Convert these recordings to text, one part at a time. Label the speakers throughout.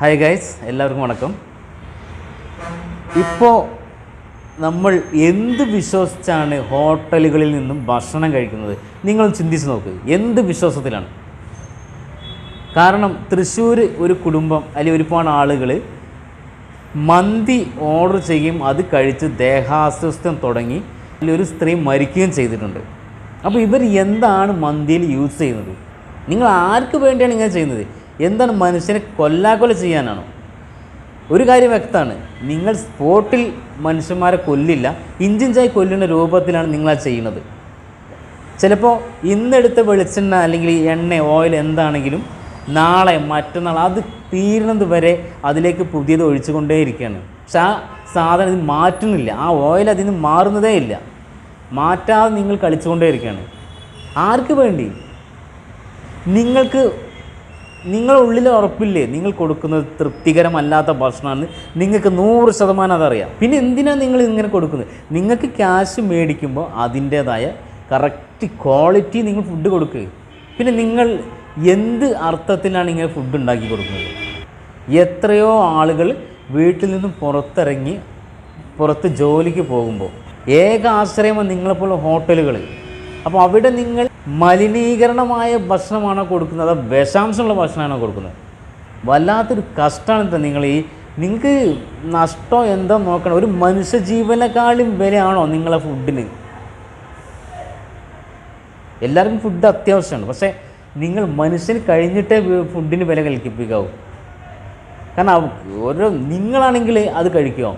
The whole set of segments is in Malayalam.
Speaker 1: ഹായ് ഗൈസ് എല്ലാവർക്കും വണക്കം. ഇപ്പോൾ നമ്മൾ എന്ത് വിശ്വസിച്ചാണ് ഹോട്ടലുകളിൽ നിന്നും ഭക്ഷണം കഴിക്കുന്നത്? നിങ്ങൾ ചിന്തിച്ച് നോക്ക്. എന്ത് വിശ്വാസത്തിലാണ്? കാരണം തൃശ്ശൂർ ഒരു കുടുംബം അല്ലെങ്കിൽ ഒരുപാട് ആളുകൾ മന്തി ഓർഡർ ചെയ്യും അത് കഴിച്ച് ദേഹാസ്വസ്ഥം തുടങ്ങി ഒരു സ്ത്രീ മരിക്കുകയും ചെയ്തിട്ടുണ്ട്. അപ്പോൾ ഇവർ എന്താണ് മന്തിയിൽ യൂസ് ചെയ്യുന്നത്? നിങ്ങൾ ആർക്ക് വേണ്ടിയാണ് ഇങ്ങനെ ചെയ്യുന്നത്? എന്താണ് മനുഷ്യനെ കൊല്ലാക്കൊല ചെയ്യാനാണോ? ഒരു കാര്യം വ്യക്തമാണ്. നിങ്ങൾ സ്പോട്ടിൽ മനുഷ്യന്മാരെ കൊല്ലില്ല ഇഞ്ചിഞ്ചായി കൊല്ലുന്ന രൂപത്തിലാണ് നിങ്ങൾ ആ ചെയ്യുന്നത്. ചിലപ്പോൾ ഇന്നെടുത്ത വെളിച്ചെണ്ണ അല്ലെങ്കിൽ എണ്ണ ഓയിൽ എന്താണെങ്കിലും നാളെ മറ്റന്നാൾ അത് തീരുന്നത് വരെ അതിലേക്ക് പുതിയത് ഒഴിച്ചുകൊണ്ടേയിരിക്കുകയാണ്. പക്ഷെ ആ സാധനം ഇത് മാറ്റുന്നില്ല. ആ ഓയിൽ അതിൽ നിന്ന് മാറുന്നതേ ഇല്ല. മാറ്റാതെ നിങ്ങൾ കളിച്ചുകൊണ്ടേയിരിക്കുകയാണ്. ആർക്ക് വേണ്ടി? നിങ്ങൾക്ക് നിങ്ങളുടെ ഉള്ളിൽ ഉറപ്പില്ലേ? നിങ്ങൾ കൊടുക്കുന്നത് തൃപ്തികരമല്ലാത്ത ഭക്ഷണമാണ്. നിങ്ങൾക്ക് നൂറ് ശതമാനം അതറിയാം. പിന്നെ എന്തിനാണ് നിങ്ങൾ ഇങ്ങനെ കൊടുക്കുന്നത്? നിങ്ങൾക്ക് ക്യാഷ് മേടിക്കുമ്പോൾ അതിന്റേതായ കറക്റ്റ് ക്വാളിറ്റി നിങ്ങൾ ഫുഡ് കൊടുക്കുക പിന്നെ നിങ്ങൾ എന്ത് അർത്ഥത്തിലാണ് ഇങ്ങനെ ഫുഡ് ഉണ്ടാക്കി കൊടുക്കുന്നത്? എത്രയോ ആളുകൾ വീട്ടിൽ നിന്നും പുറത്തിറങ്ങി പുറത്ത് ജോലിക്ക് പോകുമ്പോൾ ഏക ആശ്രയമാണ് നിങ്ങളെപ്പോലുള്ള ഹോട്ടലുകൾ. അപ്പോൾ അവിടെ നിങ്ങൾ മലിനീകരണമായ ഭക്ഷണമാണോ കൊടുക്കുന്നത്? അതോ വിഷാംശമുള്ള ഭക്ഷണമാണോ കൊടുക്കുന്നത്? വല്ലാത്തൊരു കഷ്ടമാണ് നിങ്ങൾ ഈ നിങ്ങൾക്ക് നഷ്ടം എന്താ നോക്കണം. ഒരു മനുഷ്യജീവനെക്കാളും വിലയാണോ നിങ്ങളെ ഫുഡിന്? എല്ലാവർക്കും ഫുഡ് അത്യാവശ്യമാണ്. പക്ഷേ നിങ്ങൾ മനുഷ്യന് കഴിഞ്ഞിട്ടേ ഫുഡിന് വില കൽപ്പിക്കാവൂ. കാരണം ഓരോ നിങ്ങളാണെങ്കിൽ അത് കഴിക്കുമോ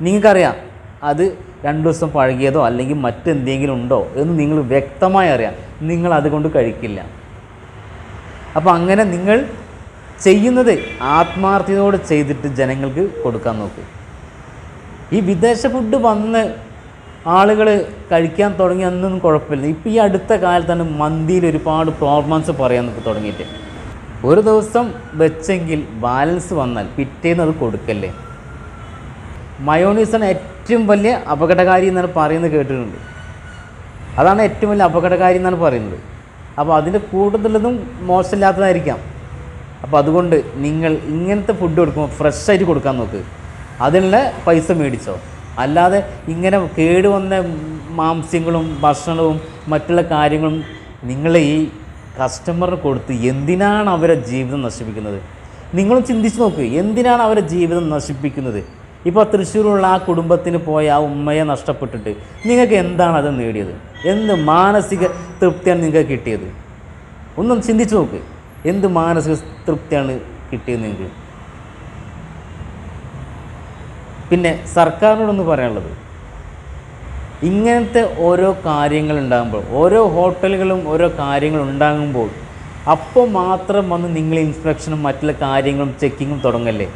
Speaker 1: നിങ്ങൾക്കറിയാം. അത് രണ്ട് ദിവസം പഴകിയതോ അല്ലെങ്കിൽ മറ്റെന്തെങ്കിലും ഉണ്ടോ എന്ന് നിങ്ങൾ വ്യക്തമായി അറിയാം. നിങ്ങൾ അതുകൊണ്ട് കഴിക്കില്ല. അപ്പോൾ അങ്ങനെ നിങ്ങൾ ചെയ്യുന്നത് ആത്മാർത്ഥതയോട് ചെയ്തിട്ട് ജനങ്ങൾക്ക് കൊടുക്കാൻ നോക്ക്. ഈ വിദേശ ഫുഡ് വന്ന് ആളുകൾ കഴിക്കാൻ തുടങ്ങി അന്നൊന്നും കുഴപ്പമില്ല. ഇപ്പോൾ ഈ അടുത്ത കാലത്താണ് മന്തിയിൽ ഒരുപാട് പ്രോബ്ലംസ് പറയാൻ തുടങ്ങിയിട്ട്. ഒരു ദിവസം വെച്ചെങ്കിൽ ബാലൻസ് വന്നാൽ പിറ്റേന്ന് അത് കൊടുക്കല്ലേ? മയോണീസാണ് ഏറ്റവും വലിയ അപകടകാരി എന്നാണ് പറയുന്നത് കേട്ടിട്ടുണ്ട്. അതാണ് ഏറ്റവും വലിയ അപകടകാരി എന്നാണ് പറയുന്നത്. അപ്പോൾ അതിന്റെ കൂടുതലതും മോശമില്ലാത്തതായിരിക്കാം. അപ്പോൾ അതുകൊണ്ട് നിങ്ങൾ ഇങ്ങനത്തെ ഫുഡ് കൊടുക്കുമ്പോൾ ഫ്രഷായിട്ട് കൊടുക്കാൻ നോക്ക്. അതിനുള്ള പൈസ മേടിച്ചോ. അല്ലാതെ ഇങ്ങനെ കേട് വന്ന മാംസ്യങ്ങളും ഭക്ഷണവും മറ്റുള്ള കാര്യങ്ങളും നിങ്ങൾ ഈ കസ്റ്റമറിന് കൊടുത്ത് എന്തിനാണ് അവരെ ജീവിതം നശിപ്പിക്കുന്നത്? നിങ്ങളും ചിന്തിച്ച് നോക്ക്. എന്തിനാണ് അവരെ ജീവിതം നശിപ്പിക്കുന്നത്? ഇപ്പോൾ തൃശ്ശൂരുള്ള ആ കുടുംബത്തിന് പോയ ആ ഉമ്മയെ നഷ്ടപ്പെട്ടിട്ട് നിങ്ങൾക്ക് എന്താണ് അത് നേടിയത്? എന്ത് മാനസിക തൃപ്തിയാണ് നിങ്ങൾക്ക് കിട്ടിയത്? ഒന്നും ചിന്തിച്ചു നോക്ക്. എന്ത് മാനസിക തൃപ്തിയാണ് കിട്ടിയത് നിങ്ങൾക്ക്? പിന്നെ സർക്കാരിനോടൊന്ന് പറയാനുള്ളത്. ഇങ്ങനത്തെ ഓരോ കാര്യങ്ങൾ ഉണ്ടാകുമ്പോൾ ഓരോ ഹോട്ടലുകളും ഓരോ കാര്യങ്ങൾ ഉണ്ടാകുമ്പോൾ അപ്പോൾ മാത്രം വന്ന് നിങ്ങൾ ഇൻസ്പെക്ഷനും മറ്റുള്ള കാര്യങ്ങളും ചെക്കിങ്ങും തുടങ്ങല്ലേ?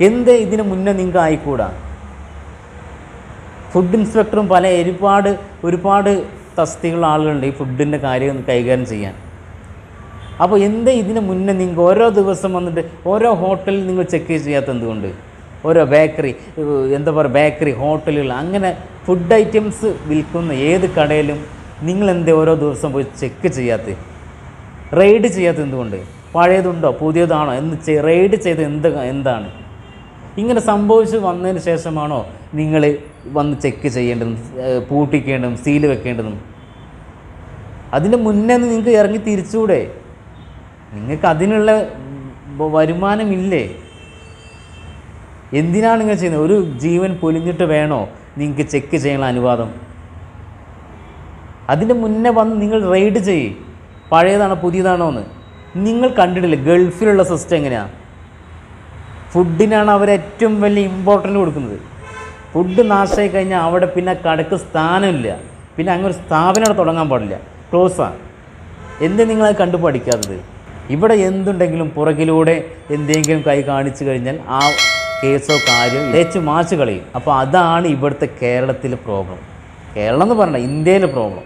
Speaker 1: എന്തേ ഇതിന് മുന്നേ നിങ്ങൾക്ക് ആയിക്കൂടാ? ഫുഡ് ഇൻസ്പെക്ടറും പല ഒരുപാട് ഒരുപാട് തസ്തികളുള്ള ആളുകളുണ്ട് ഈ ഫുഡിന്റെ കാര്യം കൈകാര്യം ചെയ്യാൻ. അപ്പോൾ എന്തേ ഇതിന് മുന്നേ നിങ്ങൾക്ക് ഓരോ ദിവസം വന്നിട്ട് ഓരോ ഹോട്ടലിൽ നിങ്ങൾ ചെക്ക് ചെയ്യാത്ത എന്തുകൊണ്ട്? ഓരോ ബേക്കറി എന്താ പറയുക ബേക്കറി ഹോട്ടലുകൾ അങ്ങനെ ഫുഡ് ഐറ്റംസ് വിൽക്കുന്ന ഏത് കടയിലും നിങ്ങൾ എന്തേ ഓരോ ദിവസം പോയി ചെക്ക് ചെയ്യാത്ത? റെയ്ഡ് ചെയ്യാത്ത എന്തുകൊണ്ട്? പഴയതുണ്ടോ പുതിയതാണോ? എന്ന് റെയ്ഡ് ചെയ്ത് എന്ത് എന്താണ്? ഇങ്ങനെ സംഭവിച്ച് വന്നതിന് ശേഷമാണോ നിങ്ങൾ വന്ന് ചെക്ക് ചെയ്യേണ്ടതും പൂട്ടിക്കേണ്ടതും സീൽ വെക്കേണ്ടതും? അതിന് മുന്നേ നിങ്ങൾക്ക് ഇറങ്ങി തിരിച്ചുകൂടെ നിങ്ങൾക്ക് അതിനുള്ള വരുമാനമില്ലേ? എന്തിനാണ് നിങ്ങൾ ചെയ്യുന്നത്? ഒരു ജീവൻ പൊലിഞ്ഞിട്ട് വേണോ നിങ്ങൾക്ക് ചെക്ക് ചെയ്യാനുള്ള അനുവാദം? അതിന് മുന്നേ വന്ന് നിങ്ങൾ റെയ്ഡ് ചെയ്യ്. പഴയതാണോ പുതിയതാണോ എന്ന്. നിങ്ങൾ കണ്ടിട്ടില്ല? ഗൾഫിലുള്ള സിസ്റ്റം എങ്ങനെയാണ് ഫുഡിനാണ് അവർ ഏറ്റവും വലിയ ഇമ്പോർട്ടന്റ് കൊടുക്കുന്നത്. ഫുഡ് നാശമായി കഴിഞ്ഞാൽ അവിടെ പിന്നെ കടക്ക് സ്ഥാനമില്ല. പിന്നെ അങ്ങനെ ഒരു സ്ഥാപനം അവിടെ തുടങ്ങാൻ പാടില്ല. ക്ലോസാണ് എന്ത് നിങ്ങളത് കണ്ടു പഠിക്കാത്തത്? ഇവിടെ എന്തുണ്ടെങ്കിലും പുറകിലൂടെ എന്തെങ്കിലും കൈ കാണിച്ചു കഴിഞ്ഞാൽ ആ കേസോ കാര്യം തേച്ച് മാച്ച് കളയും. അപ്പോൾ അതാണ് ഇവിടുത്തെ കേരളത്തിലെ പ്രോബ്ലം കേരളം എന്ന് പറഞ്ഞ ഇന്ത്യയിലെ പ്രോബ്ലം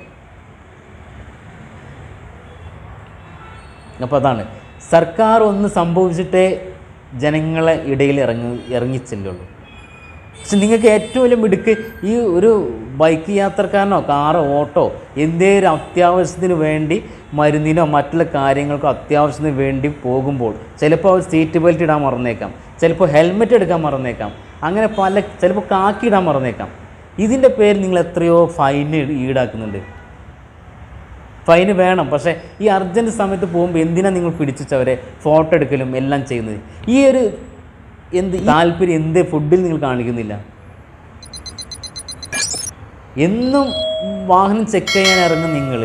Speaker 1: അപ്പോൾ അതാണ്. സർക്കാർ ഒന്ന് സംഭവിച്ചിട്ടേ ജനങ്ങളെ ഇടയിൽ ഇറങ്ങി ഇറങ്ങിച്ചെല്ലുള്ളൂ. പക്ഷെ നിങ്ങൾക്ക് ഏറ്റവും വലിയ മിടുക്ക് ഈ ഒരു ബൈക്ക് യാത്രക്കാരനോ കാറോ ഓട്ടോ എന്തേലും അത്യാവശ്യത്തിന് വേണ്ടി മരുന്നിനോ മറ്റുള്ള കാര്യങ്ങൾക്കോ അത്യാവശ്യത്തിന് വേണ്ടി പോകുമ്പോൾ ചിലപ്പോൾ അവർ സീറ്റ് ബെൽറ്റ് ഇടാൻ മറന്നേക്കാം ചിലപ്പോൾ ഹെൽമെറ്റ് എടുക്കാൻ മറന്നേക്കാം അങ്ങനെ പല ചിലപ്പോൾ കാക്കി ഇടാൻ മറന്നേക്കാം. ഇതിന്റെ പേര് നിങ്ങൾ എത്രയോ ഫൈൻ ഈടാക്കുന്നുണ്ട്. ഫൈന് വേണം. പക്ഷേ ഈ അർജന്റ് സമയത്ത് പോകുമ്പോൾ എന്തിനാണ് നിങ്ങൾ പിടിച്ചവരെ ഫോട്ടോ എടുക്കലും എല്ലാം ചെയ്യുന്നത്. ഈ ഒരു എന്ത് താല്പര്യം എന്ത് ഫുഡിൽ നിങ്ങൾ കാണിക്കുന്നില്ല. എന്നും വാഹനം ചെക്ക് ചെയ്യാൻ ഇറങ്ങുന്ന നിങ്ങൾ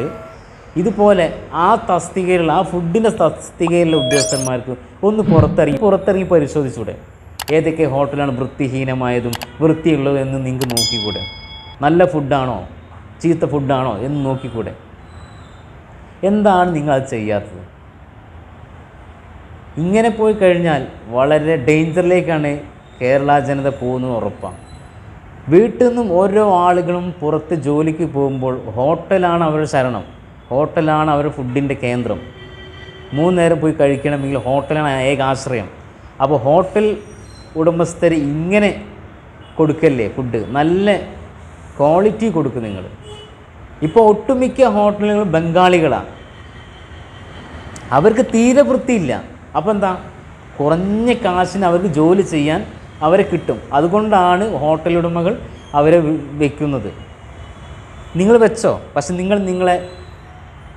Speaker 1: ഇതുപോലെ ആ തസ്തികയിലുള്ള ആ ഫുഡിന്റെ തസ്തികയിലുള്ള ഉദ്യോഗസ്ഥന്മാർക്ക് ഒന്ന് പുറത്തിറങ്ങി പുറത്തിറങ്ങി പരിശോധിച്ചൂടെ. ഏതൊക്കെ ഹോട്ടലാണ് വൃത്തിഹീനമായതും വൃത്തിയുള്ളതും എന്ന് നിങ്ങൾക്ക് നോക്കിക്കൂടെ? നല്ല ഫുഡാണോ? ചീത്ത ഫുഡാണോ എന്ന് നോക്കിക്കൂടെ? എന്താണ് നിങ്ങൾ അത് ചെയ്യാത്തത്? ഇങ്ങനെ പോയി കഴിഞ്ഞാൽ വളരെ ഡേഞ്ചറിലേക്കാണ് കേരള ജനത പോകുന്നത് ഉറപ്പാണ്. വീട്ടിൽ നിന്നും ഓരോ ആളുകളും പുറത്ത് ജോലിക്ക് പോകുമ്പോൾ ഹോട്ടലാണ് അവരുടെ ശരണം. ഹോട്ടലാണ് അവരുടെ ഫുഡിന്റെ കേന്ദ്രം. മൂന്ന് നേരം പോയി കഴിക്കണമെങ്കിൽ ഹോട്ടലാണ് ഏക ആശ്രയം. അപ്പോൾ ഹോട്ടൽ ഉടമസ്ഥർ ഇങ്ങനെ കൊടുക്കല്ലേ ഫുഡ്? നല്ല ക്വാളിറ്റി കൊടുക്കും നിങ്ങൾ. ഇപ്പോൾ ഒട്ടുമിക്ക ഹോട്ടലുകളും ബംഗാളികളാണ്. അവർക്ക് തീരെ വൃത്തിയില്ല. അപ്പോൾ എന്താ? കുറഞ്ഞ കാശിന് അവർക്ക് ജോലി ചെയ്യാൻ അവരെ കിട്ടും. അതുകൊണ്ടാണ് ഹോട്ടൽ ഉടമകൾ അവരെ വയ്ക്കുന്നത് നിങ്ങൾ വെച്ചോ? പക്ഷെ നിങ്ങൾ നിങ്ങളെ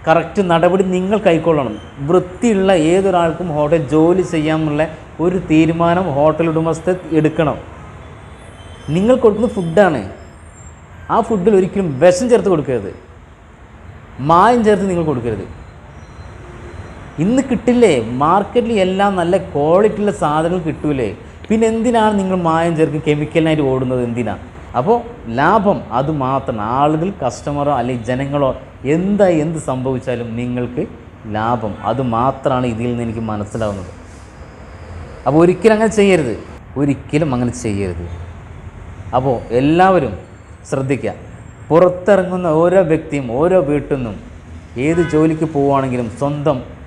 Speaker 1: കറക്റ്റ് നടപടി നിങ്ങൾ കൈക്കൊള്ളണം. വൃത്തിയുള്ള ഏതൊരാൾക്കും ഹോട്ടൽ ജോലി ചെയ്യാമെന്നുള്ള ഒരു തീരുമാനം ഹോട്ടൽ ഉടമസ്ഥ എടുക്കണം. നിങ്ങൾ കൊടുക്കുന്ന ഫുഡാണ് ആ ഫുഡിൽ ഒരിക്കലും വിഷം ചേർത്ത് കൊടുക്കരുത്. മായം ചേർത്ത് നിങ്ങൾ കൊടുക്കരുത്. ഇന്ന് കിട്ടില്ലേ? മാർക്കറ്റിൽ എല്ലാം നല്ല ക്വാളിറ്റിയുള്ള സാധനങ്ങൾ കിട്ടൂലേ? പിന്നെ എന്തിനാണ് നിങ്ങൾ മായം ചേർക്കും? കെമിക്കലിനായിട്ട് ഓടുന്നത് എന്തിനാണ് അപ്പോൾ ലാഭം അത് മാത്രം. ആളുകൾ കസ്റ്റമറോ അല്ലെങ്കിൽ ജനങ്ങളോ എന്താ എന്ത് സംഭവിച്ചാലും നിങ്ങൾക്ക് ലാഭം. അത് മാത്രമാണ് ഇതിൽ നിന്ന് എനിക്ക് മനസ്സിലാവുന്നത്. അപ്പോൾ ഒരിക്കലും അങ്ങനെ ചെയ്യരുത്. ഒരിക്കലും അങ്ങനെ ചെയ്യരുത്. അപ്പോൾ എല്ലാവരും ശ്രദ്ധിക്കുക. പുറത്തിറങ്ങുന്ന ഓരോ വ്യക്തിയും ഓരോ വീട്ടിൽ നിന്നും ഏത് ജോലിക്ക് പോവുകയാണെങ്കിലും സ്വന്തം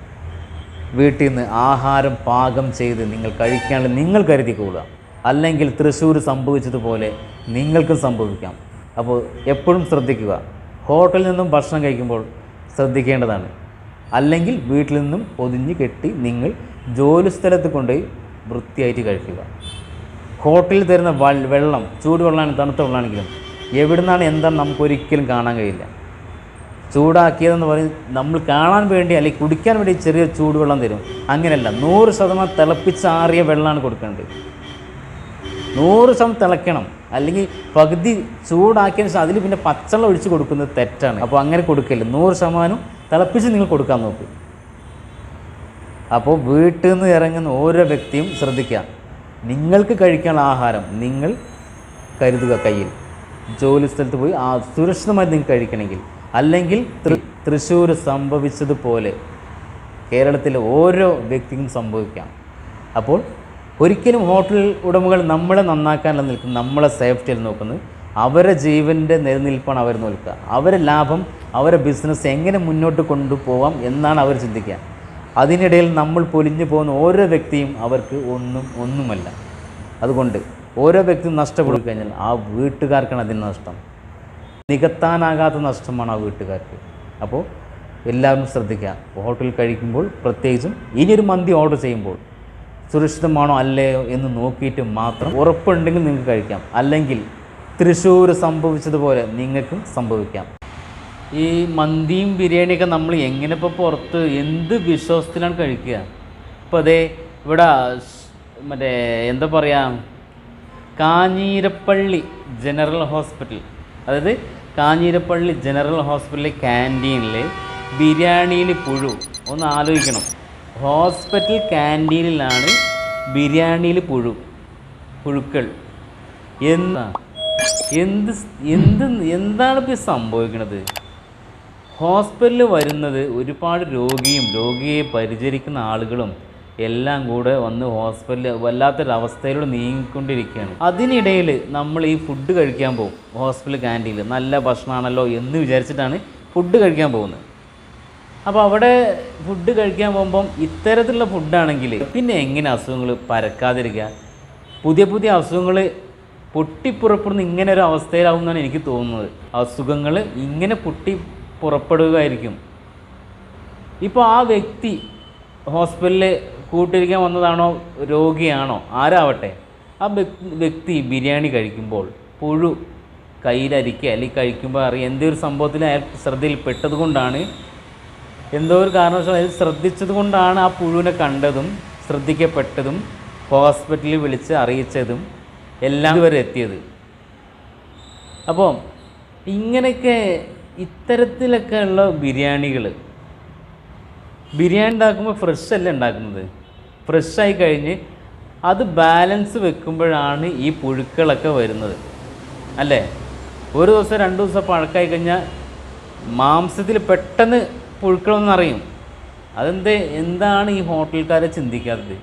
Speaker 1: വീട്ടിൽ നിന്ന് ആഹാരം പാകം ചെയ്ത് നിങ്ങൾ കഴിക്കാനുള്ള നിങ്ങൾ കരുതിക്കൊള്ളുക അല്ലെങ്കിൽ തൃശ്ശൂർ സംഭവിച്ചതുപോലെ നിങ്ങൾക്കും സംഭവിക്കാം. അപ്പോൾ എപ്പോഴും ശ്രദ്ധിക്കുക. ഹോട്ടലിൽ നിന്നും ഭക്ഷണം കഴിക്കുമ്പോൾ ശ്രദ്ധിക്കേണ്ടതാണ്. അല്ലെങ്കിൽ വീട്ടിൽ നിന്നും പൊതിഞ്ഞ് കെട്ടി നിങ്ങൾ ജോലിസ്ഥലത്ത് കൊണ്ടുപോയി വൃത്തിയായിട്ട് കഴിക്കുക. ഹോട്ടലിൽ തരുന്ന വെള്ളം ചൂടുവെള്ളമാണ് തണുത്ത വെള്ളമാണെങ്കിലും എവിടുന്നാണ് എന്താണ് നമുക്കൊരിക്കലും കാണാൻ കഴിയില്ല. ചൂടാക്കിയതെന്ന് പറഞ്ഞ് നമ്മൾ കാണാൻ വേണ്ടി അല്ലെങ്കിൽ കുടിക്കാൻ വേണ്ടി ചെറിയ ചൂടുവെള്ളം തരും. അങ്ങനെയല്ല നൂറ് ശതമാനം തിളപ്പിച്ചാറിയ വെള്ളമാണ് കൊടുക്കേണ്ടത്. നൂറ് ശതമാനം തിളയ്ക്കണം. അല്ലെങ്കിൽ പകുതി ചൂടാക്കിയതിന് ശേഷം അതിൽ പിന്നെ പച്ചവെള്ളം ഒഴിച്ച് കൊടുക്കുന്നത് തെറ്റാണ്. അപ്പോൾ അങ്ങനെ കൊടുക്കില്ല? നൂറ് ശതമാനം തിളപ്പിച്ച് നിങ്ങൾ കൊടുക്കാൻ നോക്ക്. അപ്പോൾ വീട്ടിൽ നിന്ന് ഇറങ്ങുന്ന ഓരോ വ്യക്തിയും ശ്രദ്ധിക്കുക. നിങ്ങൾക്ക് കഴിക്കാനുള്ള ആഹാരം നിങ്ങൾ കരുതുക കയ്യിൽ. ജോലി സ്ഥലത്ത് പോയി ആ സുരക്ഷിതമായി നിങ്ങൾ കഴിക്കണമെങ്കിൽ. അല്ലെങ്കിൽ തൃശ്ശൂർ സംഭവിച്ചതുപോലെ കേരളത്തിലെ ഓരോ വ്യക്തിക്കും സംഭവിക്കാം. അപ്പോൾ ഒരിക്കലും ഹോട്ടൽ ഉടമകൾ നമ്മളെ നന്നാക്കാനല്ല നിൽക്കുന്നത് നമ്മളെ സേഫ്റ്റിയിൽ നോക്കുന്നത്. അവരെ ജീവന്റെ നിലനിൽപ്പാണ് അവർ നോക്കുക അവരെ ലാഭം അവരെ ബിസിനസ് എങ്ങനെ മുന്നോട്ട് കൊണ്ടുപോകാം എന്നാണ് അവർ ചിന്തിക്കുക. അതിനിടയിൽ നമ്മൾ പൊലിഞ്ഞു പോകുന്ന ഓരോ വ്യക്തിയും അവർക്ക് ഒന്നും ഒന്നുമല്ല. അതുകൊണ്ട് ഓരോ വ്യക്തിയും നഷ്ടപ്പെടുത്തി കഴിഞ്ഞാൽ ആ വീട്ടുകാർക്കാണ് അതിന് നഷ്ടം. നികത്താനാകാത്ത നഷ്ടമാണ് ആ വീട്ടുകാർക്ക്. അപ്പോൾ എല്ലാവരും ശ്രദ്ധിക്കുക. ഹോട്ടൽ കഴിക്കുമ്പോൾ പ്രത്യേകിച്ചും ഇനിയൊരു മന്തി ഓർഡർ ചെയ്യുമ്പോൾ സുരക്ഷിതമാണോ അല്ലയോ എന്ന് നോക്കിയിട്ട് മാത്രം ഉറപ്പുണ്ടെങ്കിൽ നിങ്ങൾക്ക് കഴിക്കാം. അല്ലെങ്കിൽ തൃശ്ശൂർ സംഭവിച്ചതുപോലെ നിങ്ങൾക്കും സംഭവിക്കാം. ഈ മന്തിയും ബിരിയാണിയൊക്കെ നമ്മൾ എങ്ങനെ ഇപ്പോൾ പുറത്ത് എന്ത് വിശ്വാസത്തിലാണ് കഴിക്കുക? ഇപ്പോൾ അതേ ഇവിടെ മറ്റേ എന്താ പറയുക കാഞ്ഞീരപ്പള്ളി ജനറൽ ഹോസ്പിറ്റൽ. അതായത് കാഞ്ഞീരപ്പള്ളി ജനറൽ ഹോസ്പിറ്റലിലെ ക്യാന്റീനിൽ ബിരിയാണിയിൽ പുഴു. ഒന്ന് ആലോചിക്കണം. ഹോസ്പിറ്റൽ ക്യാന്റീനിലാണ് ബിരിയാണിയിൽ പുഴു. പുഴുക്കൾ. എന്താ എന്ത് എന്ത് എന്താണ് ഇപ്പോൾ സംഭവിക്കുന്നത് ഹോസ്പിറ്റലിൽ വരുന്നത് ഒരുപാട് രോഗിയും രോഗിയെ പരിചരിക്കുന്ന ആളുകളും എല്ലാം കൂടെ വന്ന് ഹോസ്പിറ്റലിൽ വല്ലാത്തൊരവസ്ഥയിലൂടെ നീങ്ങിക്കൊണ്ടിരിക്കുകയാണ്. അതിനിടയിൽ നമ്മൾ ഈ ഫുഡ് കഴിക്കാൻ പോകും. ഹോസ്പിറ്റൽ ക്യാന്റീനിൽ നല്ല ഭക്ഷണമാണല്ലോ എന്ന് വിചാരിച്ചിട്ടാണ് ഫുഡ് കഴിക്കാൻ പോകുന്നത്. അപ്പോൾ അവിടെ ഫുഡ് കഴിക്കാൻ പോകുമ്പം ഇത്തരത്തിലുള്ള ഫുഡാണെങ്കിൽ പിന്നെ എങ്ങനെ അസുഖങ്ങൾ പരക്കാതിരിക്കുക? പുതിയ പുതിയ അസുഖങ്ങൾ പൊട്ടിപ്പുറപ്പെടുന്ന ഇങ്ങനെ ഒരു അവസ്ഥയിലാവും എന്നാണ് എനിക്ക് തോന്നുന്നത്. അസുഖങ്ങൾ ഇങ്ങനെ പൊട്ടി പുറപ്പെടുകയായിരിക്കും. ഇപ്പോൾ ആ വ്യക്തി ഹോസ്പിറ്റലിൽ കൂട്ടിരിക്കാൻ വന്നതാണോ രോഗിയാണോ? ആരാവട്ടെ? ആ വ്യക്തി ബിരിയാണി കഴിക്കുമ്പോൾ പുഴു കയ്യിലരിക്കുക അല്ലെങ്കിൽ കഴിക്കുമ്പോൾ അറിയാം ഒരു സംഭവത്തിൽ അയാൾ ശ്രദ്ധയിൽപ്പെട്ടത് കൊണ്ടാണ് എന്തോ ഒരു കാരണവശാൽ അയാൾ ശ്രദ്ധിച്ചത് കൊണ്ടാണ് ആ പുഴുവിനെ കണ്ടതും ശ്രദ്ധിക്കപ്പെട്ടതും ഹോസ്പിറ്റലിൽ വിളിച്ച് അറിയിച്ചതും എല്ലാം ഇവരെ എത്തിയത്. അപ്പോൾ ഇങ്ങനെയൊക്കെ ഇത്തരത്തിലൊക്കെ ഉള്ള ബിരിയാണികൾ ബിരിയാണി ഉണ്ടാക്കുമ്പോൾ ഫ്രഷ് അല്ല ഉണ്ടാക്കുന്നത്? ഫ്രഷായി കഴിഞ്ഞ് അത് ബാലൻസ് വെക്കുമ്പോഴാണ് ഈ പുഴുക്കളൊക്കെ വരുന്നത്. അല്ലേ? ഒരു ദിവസം രണ്ട് ദിവസം പഴക്കമായി കഴിഞ്ഞാൽ മാംസത്തിൽ പെട്ടെന്ന് പുഴുക്കളൊന്നറിയും അതെന്ത്? എന്താണ് ഈ ഹോട്ടൽക്കാരെ ചിന്തിക്കാത്തത്?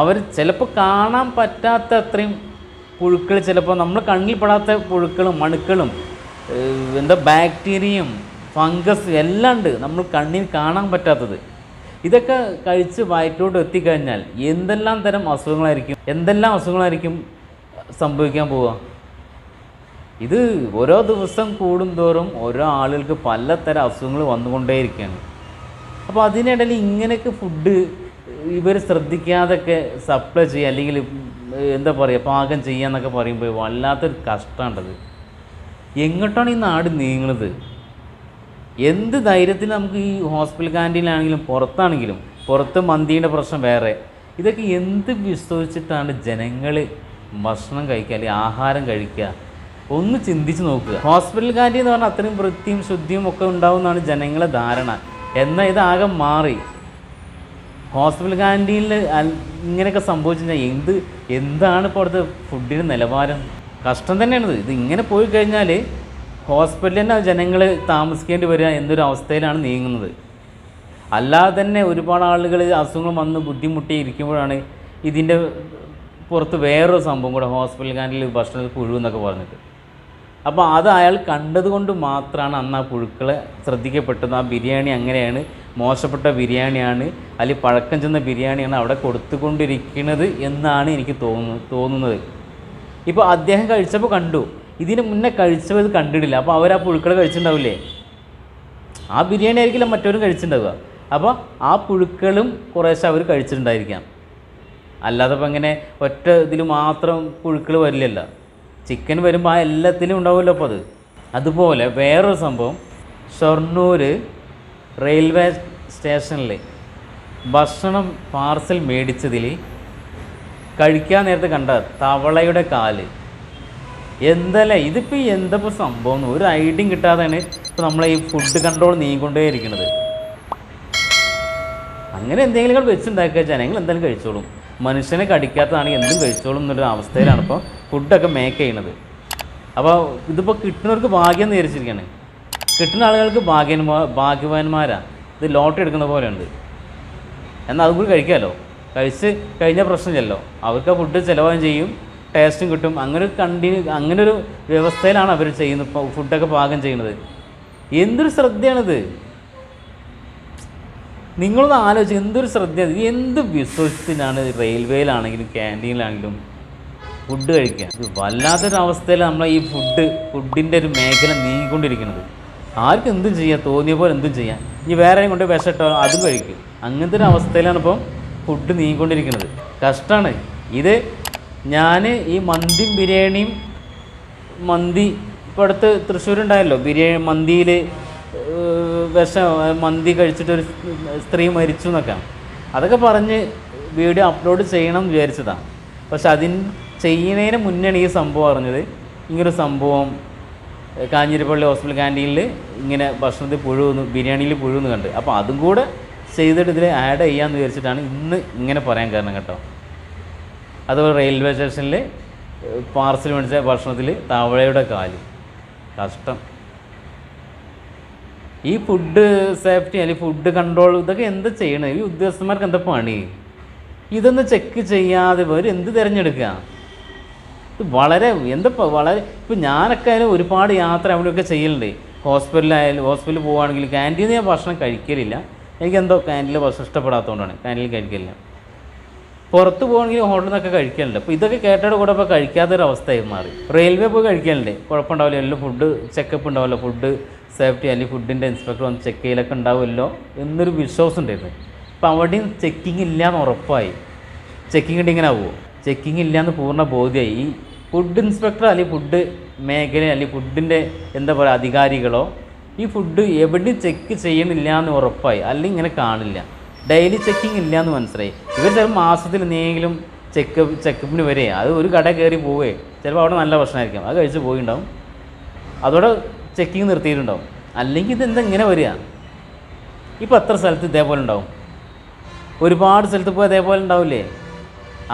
Speaker 1: അവർ ചിലപ്പോൾ കാണാൻ പറ്റാത്ത അത്രയും പുഴുക്കൾ ചിലപ്പോൾ നമ്മൾ കണ്ണിൽ പെടാത്ത പുഴുക്കളും മണുക്കളും എന്താ ബാക്ടീരിയയും ഫംഗസ് എല്ലാം ഉണ്ട് നമ്മൾ കണ്ണിൽ കാണാൻ പറ്റാത്തത്. ഇതൊക്കെ കഴിച്ച് വയറ്റിലോട്ട് എത്തിക്കഴിഞ്ഞാൽ എന്തെല്ലാം തരം അസുഖങ്ങളായിരിക്കും? എന്തെല്ലാം അസുഖങ്ങളായിരിക്കും സംഭവിക്കാൻ പോവുക? ഇത് ഓരോ ദിവസം കൂടുന്തോറും ഓരോ ആളുകൾക്ക് പലതരം അസുഖങ്ങൾ വന്നുകൊണ്ടേയിരിക്കുകയാണ്. അപ്പോൾ അതിനിടയിൽ ഇങ്ങനെയൊക്കെ ഫുഡ് ഇവർ ശ്രദ്ധിക്കാതൊക്കെ സപ്ലൈ ചെയ്യുക അല്ലെങ്കിൽ എന്താ പറയുക പാകം ചെയ്യുക എന്നൊക്കെ പറയുമ്പോൾ വല്ലാത്തൊരു കഷ്ടമാണ്ടത് എങ്ങോട്ടാണ് ഈ നാട് നീങ്ങുന്നത് എന്ത് ധൈര്യത്തിൽ നമുക്ക് ഈ ഹോസ്പിറ്റൽ ക്യാന്റീനിലാണെങ്കിലും പുറത്താണെങ്കിലും പുറത്ത് മന്തിയുടെ പ്രശ്നം വേറെ. ഇതൊക്കെ എന്ത് വിശ്വസിച്ചിട്ടാണ് ജനങ്ങൾ ഭക്ഷണം കഴിക്കുക അല്ലെങ്കിൽ ആഹാരം കഴിക്കുക? ഒന്ന് ചിന്തിച്ച് നോക്കുക. ഹോസ്പിറ്റൽ കാന്റീൻ എന്ന് പറഞ്ഞാൽ അത്രയും വൃത്തിയും ശുദ്ധിയും ഒക്കെ ഉണ്ടാവുമെന്നാണ് ജനങ്ങളെ ധാരണ. എന്നാൽ ഇതാകെ മാറി. ഹോസ്പിറ്റൽ ക്യാന്റീനിൽ ഇങ്ങനെയൊക്കെ സംഭവിച്ചു എന്ത് എന്താണ് ഇപ്പോൾ അവിടുത്തെ ഫുഡിന്റെ നിലവാരം? കഷ്ടം തന്നെയാണിത്. ഇത് ഇങ്ങനെ പോയി കഴിഞ്ഞാൽ ഹോസ്പിറ്റലിൽ തന്നെ ജനങ്ങൾ താമസിക്കേണ്ടി വരിക എന്നൊരു അവസ്ഥയിലാണ് നീങ്ങുന്നത്. അല്ലാതെ തന്നെ ഒരുപാട് ആളുകൾ അസുഖങ്ങൾ വന്ന് ബുദ്ധിമുട്ടി ഇരിക്കുമ്പോഴാണ് ഇതിന്റെ പുറത്ത് വേറൊരു സംഭവം കൂടെ ഹോസ്പിറ്റൽ കാണിൽ ഭക്ഷണത്തിൽ പുഴു എന്നൊക്കെ പറഞ്ഞിട്ട്. അപ്പോൾ അത് അയാൾ കണ്ടതുകൊണ്ട് മാത്രമാണ് അന്ന് ആ പുഴുക്കളെ ശ്രദ്ധിക്കപ്പെട്ടത്. ആ ബിരിയാണി അങ്ങനെയാണ് മോശപ്പെട്ട ബിരിയാണിയാണ് അല്ലെങ്കിൽ പഴക്കം ചെന്ന ബിരിയാണിയാണ് അവിടെ കൊടുത്തുകൊണ്ടിരിക്കുന്നത് എന്നാണ് എനിക്ക് തോന്നുന്നത് തോന്നുന്നത്. ഇപ്പോൾ അദ്ദേഹം കഴിച്ചപ്പോൾ കണ്ടു. ഇതിന് മുന്നേ കഴിച്ചവർ കണ്ടിട്ടില്ല. അപ്പോൾ അവർ ആ പുഴുക്കൾ കഴിച്ചിട്ടുണ്ടാവില്ലേ? ആ ബിരിയാണി ആയിരിക്കില്ല മറ്റവരും കഴിച്ചിട്ടുണ്ടാവുക. അപ്പോൾ ആ പുഴുക്കളും കുറേശ്ശെ അവർ കഴിച്ചിട്ടുണ്ടായിരിക്കാം. അല്ലാതെ ഇപ്പോൾ ഇങ്ങനെ ഒറ്റ ഇതിൽ മാത്രം പുഴുക്കൾ വരില്ലല്ലോ. ചിക്കൻ വരുമ്പോൾ ആ എല്ലാത്തിലും ഉണ്ടാവുമല്ലോ അപ്പോൾ അത്. അതുപോലെ വേറൊരു സംഭവം. ഷൊർണൂർ റെയിൽവേ സ്റ്റേഷനിൽ ഭക്ഷണം പാർസൽ മേടിച്ചതിൽ കഴിക്കാൻ നേരത്തെ കണ്ട തവളയുടെ കാൽ. എന്തല്ലേ? ഇതിപ്പോൾ എന്തപ്പോൾ സംഭവം? ഒരു ഐഡിയും കിട്ടാതെയാണ് ഇപ്പോൾ നമ്മൾ ഈ ഫുഡ് കൺട്രോൾ നീങ്ങിക്കൊണ്ടേ ഇരിക്കുന്നത് അങ്ങനെ എന്തെങ്കിലും വെച്ചുണ്ടാക്കുക ജനങ്ങൾ എന്തായാലും കഴിച്ചോളും. മനുഷ്യനെ കടിക്കാത്തതാണെങ്കിൽ എന്തും കഴിച്ചോളും എന്നൊരു അവസ്ഥയിലാണ് ഇപ്പോൾ ഫുഡൊക്കെ മേക്ക് ചെയ്യണത് അപ്പോൾ ഇതിപ്പോൾ കിട്ടുന്നവർക്ക് ഭാഗ്യം എന്ന് വിചാരിച്ചിരിക്കുകയാണ് കിട്ടുന്ന ആളുകൾക്ക് ഭാഗ്യന്മാ ഭാഗ്യവാന്മാരാണ് ഇത് ലോട്ടറി എടുക്കുന്ന പോലെയുണ്ട്. എന്നാൽ അതും കൂടി കഴിക്കാമല്ലോ കഴിച്ച് കഴിഞ്ഞ പ്രശ്നമില്ലല്ലോ. അവർക്ക് ആ ഫുഡ് ചിലവാൻ ചെയ്യും. ടേസ്റ്റും കിട്ടും. അങ്ങനെ കണ്ടിന്യൂ അങ്ങനെ ഒരു വ്യവസ്ഥയിലാണ് അവർ ചെയ്യുന്നത് ഫുഡൊക്കെ പാകം ചെയ്യുന്നത്. എന്തൊരു ശ്രദ്ധയാണിത്? നിങ്ങളൊന്ന് ആലോചിച്ച് എന്തൊരു ശ്രദ്ധ ഇത്? എന്ത് വിശ്വസിച്ചിട്ടാണ് റെയിൽവേയിലാണെങ്കിലും ക്യാന്റീനിലാണെങ്കിലും ഫുഡ് കഴിക്കുക? ഇത് വല്ലാത്തൊരു അവസ്ഥയിൽ നമ്മൾ ഈ ഫുഡ് ഫുഡിന്റെ ഒരു മേഖല നീങ്ങിക്കൊണ്ടിരിക്കുന്നത്. ആർക്കും എന്തും ചെയ്യാം തോന്നിയ പോലെ എന്തും ചെയ്യാം. ഇനി വേറെ കൊണ്ട് വിഷട്ടോ അതും കഴിക്കും. അങ്ങനത്തെ ഒരു അവസ്ഥയിലാണ് ഇപ്പം ഫുഡ് നീങ്ങിക്കൊണ്ടിരിക്കുന്നത്. കഷ്ടമാണ് ഇത് ഞാൻ ഈ മന്തിയും ബിരിയാണിയും മന്തി ഇപ്പോൾ അടുത്ത് തൃശ്ശൂരുണ്ടായല്ലോ. ബിരിയാണി മന്തിയിൽ വിഷം മന്തി കഴിച്ചിട്ടൊരു സ്ത്രീ മരിച്ചു എന്നൊക്കെ. അതൊക്കെ പറഞ്ഞ് വീഡിയോ അപ്ലോഡ് ചെയ്യണം എന്ന് വിചാരിച്ചതാണ് പക്ഷെ അതിന് ചെയ്യുന്നതിന് മുന്നാണ് ഈ സംഭവം അറിഞ്ഞത്. ഇങ്ങനൊരു സംഭവം കാഞ്ഞിരപ്പള്ളി ഹോസ്പിറ്റൽ ക്യാന്റീനിൽ ഇങ്ങനെ ഭക്ഷണത്തിൽ പുഴുവെന്ന് ബിരിയാണിയിൽ പുഴുവെന്ന് കണ്ട്. അപ്പോൾ അതും കൂടെ ചെയ്തിട്ട് ഇതിൽ ആഡ് ചെയ്യാമെന്ന് വിചാരിച്ചിട്ടാണ് ഇന്ന് ഇങ്ങനെ പറയാൻ കാരണം കേട്ടോ. അതുപോലെ റെയിൽവേ സ്റ്റേഷനിൽ പാർസൽ മേടിച്ച ഭക്ഷണത്തിൽ തവളയുടെ കാൽ. കഷ്ടം. ഈ ഫുഡ് സേഫ്റ്റി അല്ലെങ്കിൽ ഫുഡ് കൺട്രോൾ ഇതൊക്കെ എന്താ ചെയ്യണത് ഈ ഉദ്യോഗസ്ഥന്മാർക്ക് എന്താ പണി? ഇതൊന്ന് ചെക്ക് ചെയ്യാതെ ഇവർ എന്ത് തിരഞ്ഞെടുക്കുക ഇത് വളരെ എന്താ വളരെ ഇപ്പം ഞാനൊക്കെ ആയാലും ഒരുപാട് യാത്ര അവിടെയൊക്കെ ചെയ്യലുണ്ട്. ഹോസ്പിറ്റലായാലും ഹോസ്പിറ്റലിൽ പോവുകയാണെങ്കിൽ ക്യാന്റീനിൽ ഞാൻ ഭക്ഷണം കഴിക്കലില്ല. എനിക്ക് എന്തോ ക്യാന്റീനിലെ ഭക്ഷണം ഇഷ്ടപ്പെടാത്തതുകൊണ്ടാണ് ക്യാന്റീനിൽ കഴിക്കലില്ല. പുറത്ത് പോകണമെങ്കിൽ ഹോട്ടലിൽ നിന്നൊക്കെ കഴിക്കാനുണ്ട് അപ്പോൾ ഇതൊക്കെ കേട്ടയുടെ കൂടെ ഇപ്പോൾ അവസ്ഥയായി മാറി. റെയിൽവേ പോയി കഴിക്കാനുണ്ട് കുഴപ്പമുണ്ടാവില്ല. എല്ലാം ഫുഡ് ചെക്കപ്പ് ഉണ്ടാവില്ല ഫുഡ് സേഫ്റ്റി അല്ലെങ്കിൽ ഫുഡിന്റെ ഇൻസ്പെക്ടർ വന്ന് ചെക്ക് ചെയ്യലൊക്കെ ഉണ്ടാവുമല്ലോ എന്നൊരു വിശ്വാസം ഉണ്ടായിരുന്നു. അപ്പോൾ അവിടെയും ചെക്കിംഗ് ഇല്ലയെന്ന് ഉറപ്പായി. ചെക്കിംഗ് ഉണ്ട് ഇങ്ങനെ ആവുമോ ചെക്കിംഗ് ഇല്ലയെന്ന് പൂർണ ബോധ്യമായി ഫുഡ് ഇൻസ്പെക്ടർ അല്ലെങ്കിൽ ഫുഡ് മേഖല അല്ലെങ്കിൽ ഫുഡിന്റെ എന്താ പറയുക അധികാരികളോ ഈ ഫുഡ് എവിടെയും ചെക്ക് ചെയ്യണില്ല എന്ന് ഉറപ്പായി. അല്ലെങ്കിൽ ഇങ്ങനെ കാണില്ല. ഡെയിലി ചെക്കിംഗ് ഇല്ല എന്ന് മനസ്സിലായി. ഇവർ ചിലപ്പോൾ മാസത്തിൽ എന്തെങ്കിലും ചെക്കപ്പ് ചെക്കപ്പിന് വരെ അത് ഒരു കട കയറി പോവേ. ചിലപ്പോൾ അവിടെ നല്ല ഭക്ഷണമായിരിക്കും. അത് കഴിച്ച് പോയിണ്ടാവും. അതോടെ ചെക്കിങ് നിർത്തിയിട്ടുണ്ടാവും. അല്ലെങ്കിൽ ഇതെന്താ ഇങ്ങനെ വരിക? ഇപ്പോൾ എത്ര സ്ഥലത്ത് ഇതേപോലെ ഉണ്ടാവും? ഒരുപാട് സ്ഥലത്ത് പോയി അതേപോലെ ഉണ്ടാവില്ലേ?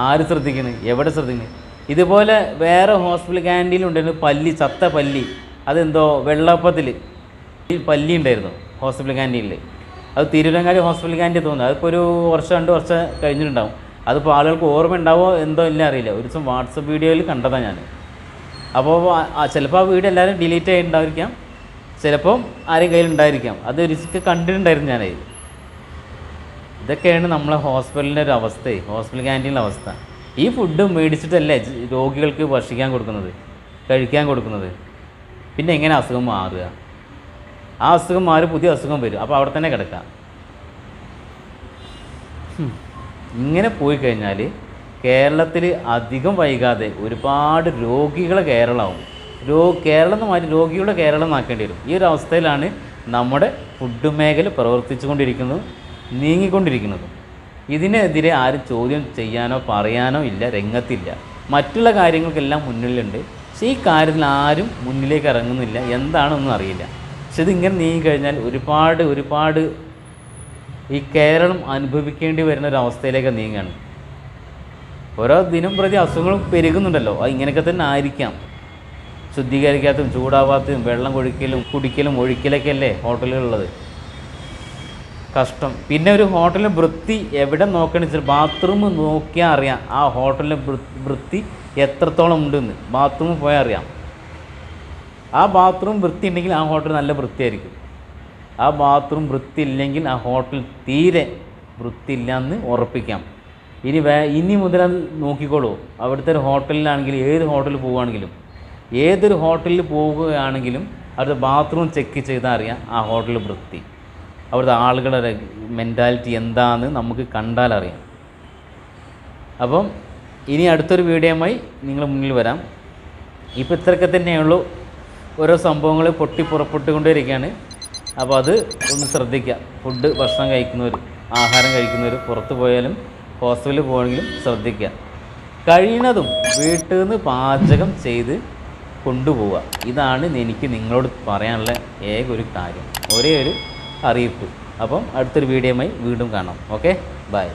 Speaker 1: ആര് ശ്രദ്ധിക്കണ്? എവിടെ ശ്രദ്ധിക്കണ്? ഇതുപോലെ വേറെ ഹോസ്പിറ്റൽ ക്യാന്റീനിൽ ഉണ്ടായിരുന്നു പല്ലി ചത്ത പല്ലി. അതെന്തോ വെള്ളപ്പത്തിൽ പല്ലി ഉണ്ടായിരുന്നു ഹോസ്പിറ്റൽ ക്യാന്റീനിൽ അത് തിരുവരങ്ങാടി ഹോസ്പിറ്റൽ ക്യാന്റീൻ തോന്നുന്നു അതിപ്പോൾ ഒരു വർഷം രണ്ട് വർഷം കഴിഞ്ഞിട്ടുണ്ടാവും. അതിപ്പോൾ ആളുകൾക്ക് ഓർമ്മ ഉണ്ടാവോ എന്തോ ഇല്ല അറിയില്ല. ഒരു ദിവസം വാട്സപ്പ് വീഡിയോയിൽ കണ്ടതാണ് ഞാൻ. അപ്പോൾ ചിലപ്പോൾ ആ വീഡിയോ എല്ലാവരും ഡിലീറ്റ് ആയിട്ടുണ്ടായിരിക്കാം. ചിലപ്പം ആരും കയ്യിൽ ഉണ്ടായിരിക്കാം. അത് റിസ്ക് കണ്ടിട്ടുണ്ടായിരുന്നു ഞാൻ ഇതൊക്കെയാണ് നമ്മളെ ഹോസ്പിറ്റലിന്റെ ഒരു അവസ്ഥ. ഹോസ്പിറ്റൽ ക്യാന്റീനിലെ അവസ്ഥ. ഈ ഫുഡ് മേടിച്ചിട്ടല്ലേ രോഗികൾക്ക് ഭക്ഷിക്കാൻ കൊടുക്കുന്നത്? കഴിക്കാൻ കൊടുക്കുന്നത്? പിന്നെ എങ്ങനെ അസുഖം മാറുക? ആ അസുഖം മാറി പുതിയ അസുഖം വരും. അപ്പോൾ അവിടെ തന്നെ കിടക്കാം ഇങ്ങനെ പോയി കഴിഞ്ഞാൽ കേരളത്തിൽ അധികം വൈകാതെ ഒരുപാട് രോഗികളെ കേരളമാവും രോ കേരളം എന്ന് മാറ്റി രോഗികളുടെ കേരളം എന്നാക്കേണ്ടി വരും. ഈ ഒരു അവസ്ഥയിലാണ് നമ്മുടെ ഫുഡ് മേഖല പ്രവർത്തിച്ചു കൊണ്ടിരിക്കുന്നതും നീങ്ങിക്കൊണ്ടിരിക്കുന്നതും. ഇതിനെതിരെ ആരും ചോദ്യം ചെയ്യാനോ പറയാനോ ഇല്ല രംഗത്തില്ല. മറ്റുള്ള കാര്യങ്ങൾക്കെല്ലാം മുന്നിലുണ്ട്. പക്ഷേ ഈ കാര്യത്തിൽ ആരും മുന്നിലേക്ക് ഇറങ്ങുന്നില്ല. എന്താണെന്നൊന്നും അറിയില്ല. പക്ഷെ ഇതിങ്ങനെ നീങ്ങിക്കഴിഞ്ഞാൽ ഒരുപാട് ഒരുപാട് ഈ കേരളം അനുഭവിക്കേണ്ടി വരുന്ന ഒരു അവസ്ഥയിലേക്ക് നീങ്ങുകയാണ് ഓരോ ദിനം പ്രതി അസുഖങ്ങളും പെരുകുന്നുണ്ടല്ലോ. അത് ഇങ്ങനെയൊക്കെ തന്നെ ആയിരിക്കാം. ശുദ്ധീകരിക്കാത്തതും ചൂടാവാത്തതും വെള്ളം കൊഴിക്കലും കുടിക്കലും ഒഴിക്കലൊക്കെ അല്ലേ ഹോട്ടലുകളുള്ളത് കഷ്ടം. പിന്നെ ഒരു ഹോട്ടലിന്റെ വൃത്തി എവിടെ നോക്കണമെന്ന് വെച്ചാൽ ബാത്റൂം നോക്കിയാൽ അറിയാം ആ ഹോട്ടലിന്റെ വൃത്തി എത്രത്തോളം ഉണ്ടെന്ന്. ബാത്റൂമിൽ പോയാൽ അറിയാം. ആ ബാത്റൂം വൃത്തി ഉണ്ടെങ്കിൽ ആ ഹോട്ടൽ നല്ല വൃത്തിയായിരിക്കും. ആ ബാത്റൂം വൃത്തി ഇല്ലെങ്കിൽ ആ ഹോട്ടൽ തീരെ വൃത്തിയില്ല എന്ന് ഉറപ്പിക്കാം. ഇനി വേ ഇനി മുതൽ നോക്കിക്കോളൂ. അവിടുത്തെ ഒരു ഹോട്ടലിലാണെങ്കിലും ഏത് ഹോട്ടലിൽ പോവുകയാണെങ്കിലും ഏതൊരു ഹോട്ടലിൽ പോവുകയാണെങ്കിലും അവിടുത്തെ ബാത്റൂം ചെക്ക് ചെയ്താൽ അറിയാം ആ ഹോട്ടൽ വൃത്തി. അവിടുത്തെ ആളുകളുടെ മെന്റാലിറ്റി എന്താണെന്ന് നമുക്ക് കണ്ടാൽ അറിയാം. അപ്പം ഇനി അടുത്തൊരു വീഡിയോയുമായി നിങ്ങൾ മുന്നിൽ വരാം. ഇപ്പോൾ ഇത്രയൊക്കെ തന്നെയുള്ളൂ ഓരോ സംഭവങ്ങൾ പൊട്ടി പുറപ്പെട്ടുകൊണ്ടിരിക്കുകയാണ് അപ്പോൾ അത് ഒന്ന് ശ്രദ്ധിക്കുക ഫുഡ് ഭക്ഷണം കഴിക്കുന്നവർ ആഹാരം കഴിക്കുന്നവർ പുറത്ത് പോയാലും ഹോസ്പിറ്റലിൽ പോകണമെങ്കിലും ശ്രദ്ധിക്കുക കഴിയുന്നതും വീട്ടിൽ നിന്ന് പാചകം ചെയ്ത് കൊണ്ടുപോവുക. ഇതാണ് എനിക്ക് നിങ്ങളോട് പറയാനുള്ള ഏക ഒരു കാര്യം. ഒരേ ഒരു അറിയിപ്പ്. അപ്പം അടുത്തൊരു വീഡിയോയുമായി വീണ്ടും കാണാം. ഓക്കെ? ബൈ.